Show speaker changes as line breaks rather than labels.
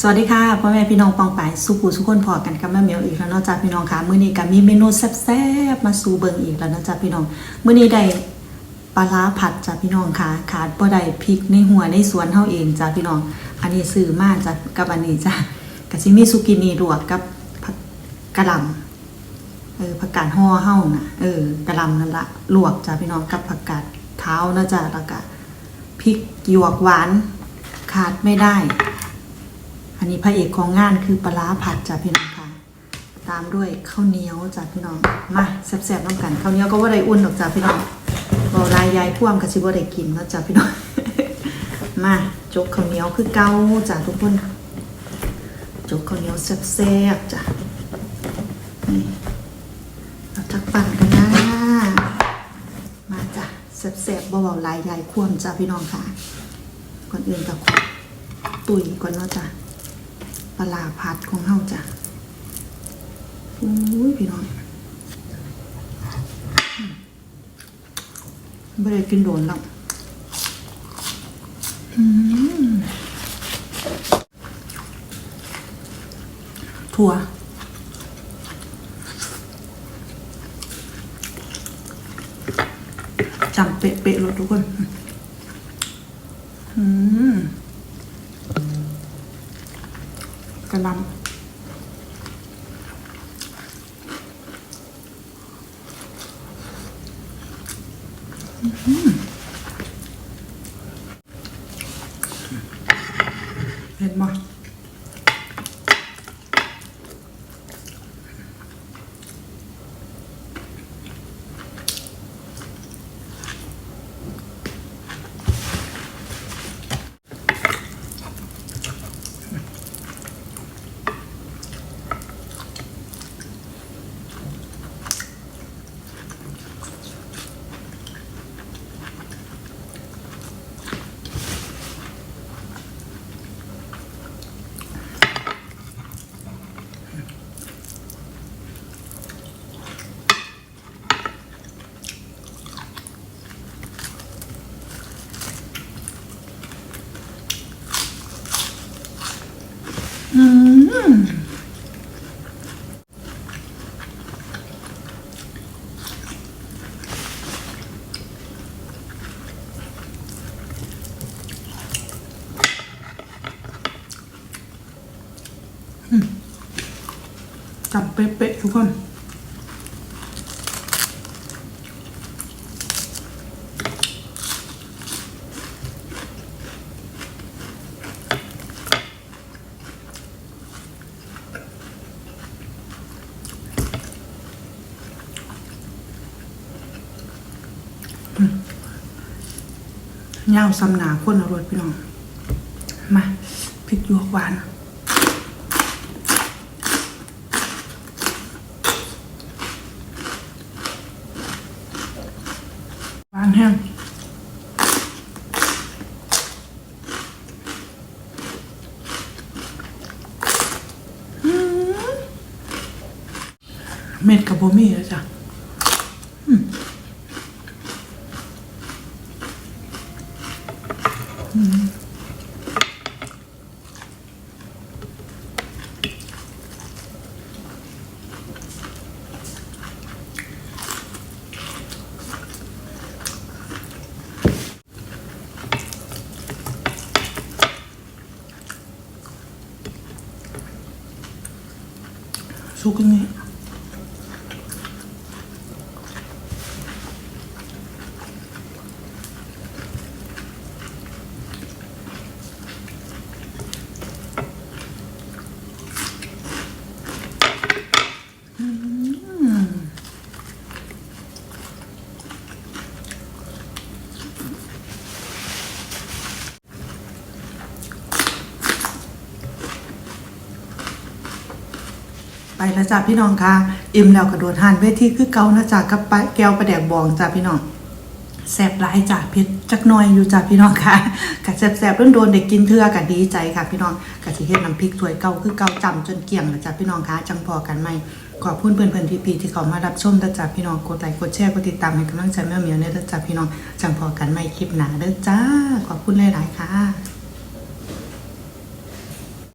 สวัสดีค่ะพ่อแม่พี่น้องปองปายสุขุสุขคนพอกันกับแม่เหมียวอีกแล้วนาะจ้าพี่น้องค่ะมื้อนี้ก็มีเมนูแซ่บๆมาสู่เบิงอีกแล้วนาะจ้าพี่น้องมื้อนี้ได้ปลาร้าผัดจ้าพี่น้องค่ะขาดบ่ได้พริกในหัวในสวนเฮาเองจ้าพี่น้อง อันนี้ซื้อมาจ้ะกับอันนี้จ้าก็สิมีสุกินีลวกกับผักกะหล่ำเออผักกาดห่อเฮาน่ะเออกะหล่ำนั่นละลวกจ้าพี่น้องกับผักกาดเท้านะจ้าแล้วก็พริกหยวกหวานขาดไม่ได้ อันนี้พระเอกของงานคือปลาผัดจ้ะพี่น้องค่ะ ตามด้วยข้าวเหนียวจ้ะพี่น้อง มาแซ่บๆน้ำกันข้าวเหนียวก็ว่าได้อุ่นหรอกจ้ะพี่น้องบอลายยายพ่วงกับชิบ่ได้กินแล้วจ้ะพี่น้อง มาจกข้าวเหนียวคือเกาจ้ะทุกคนจกข้าวเหนียวแซ่บๆจ้ะนี่เราทักปั่นกันนะมาจ้ะแซ่บๆเบาๆลายยายคว่ำจ้ะพี่น้องค่ะ ก่อนอื่นก็ขอตุ๋ยก่อนเนาะจ้ะ ปลาร้าผัดของเฮาจ้ะอุ้ยพี่น้องไม่ได้กินโดนแล้วอืมถั่วจำเป๊ะๆเลยทุกคน อืม กระลำเห็นไหม จับเป๊ะๆทุกคน ย่าซ้ำหนาคนอร่อยพี่น้อง มาพริกหยวกหวานหวานแห้งอืมเม็ดกับโบมี่แล้วจ้ะ สุก แล้วจ้ะพี่น้องคะอิ่มแล้วกระโดดหานเวทีคือเกานะจ๊ะกับปลาแก้วปลาแดกบองจ้ะพี่น้องแซ่บหลายจ้ะเผ็ดจักน่อยอยู่จ้ะพี่น้องค่ะกะแซ่บๆโดนๆได้กินเทื่อกะดีใจค่ะ พี่น้องกะสิเฮ็ดน้ำพริกถวยเก่าคือเก่าจำจนเกี่ยงแล้วจ้ะพี่น้องคะจังพอกันไหมขอบคุณเพื่อนๆพี่ๆที่เขามารับชมนะจ้ะพี่น้องกดไลค์กดแชร์กดติดตามให้กำลังใจแม่เหมียวเนี่ยนะจ้ะพี่น้องจังพอกันไหมคลิปหนาเด้อจ้าขอบคุณหลายๆค่ะ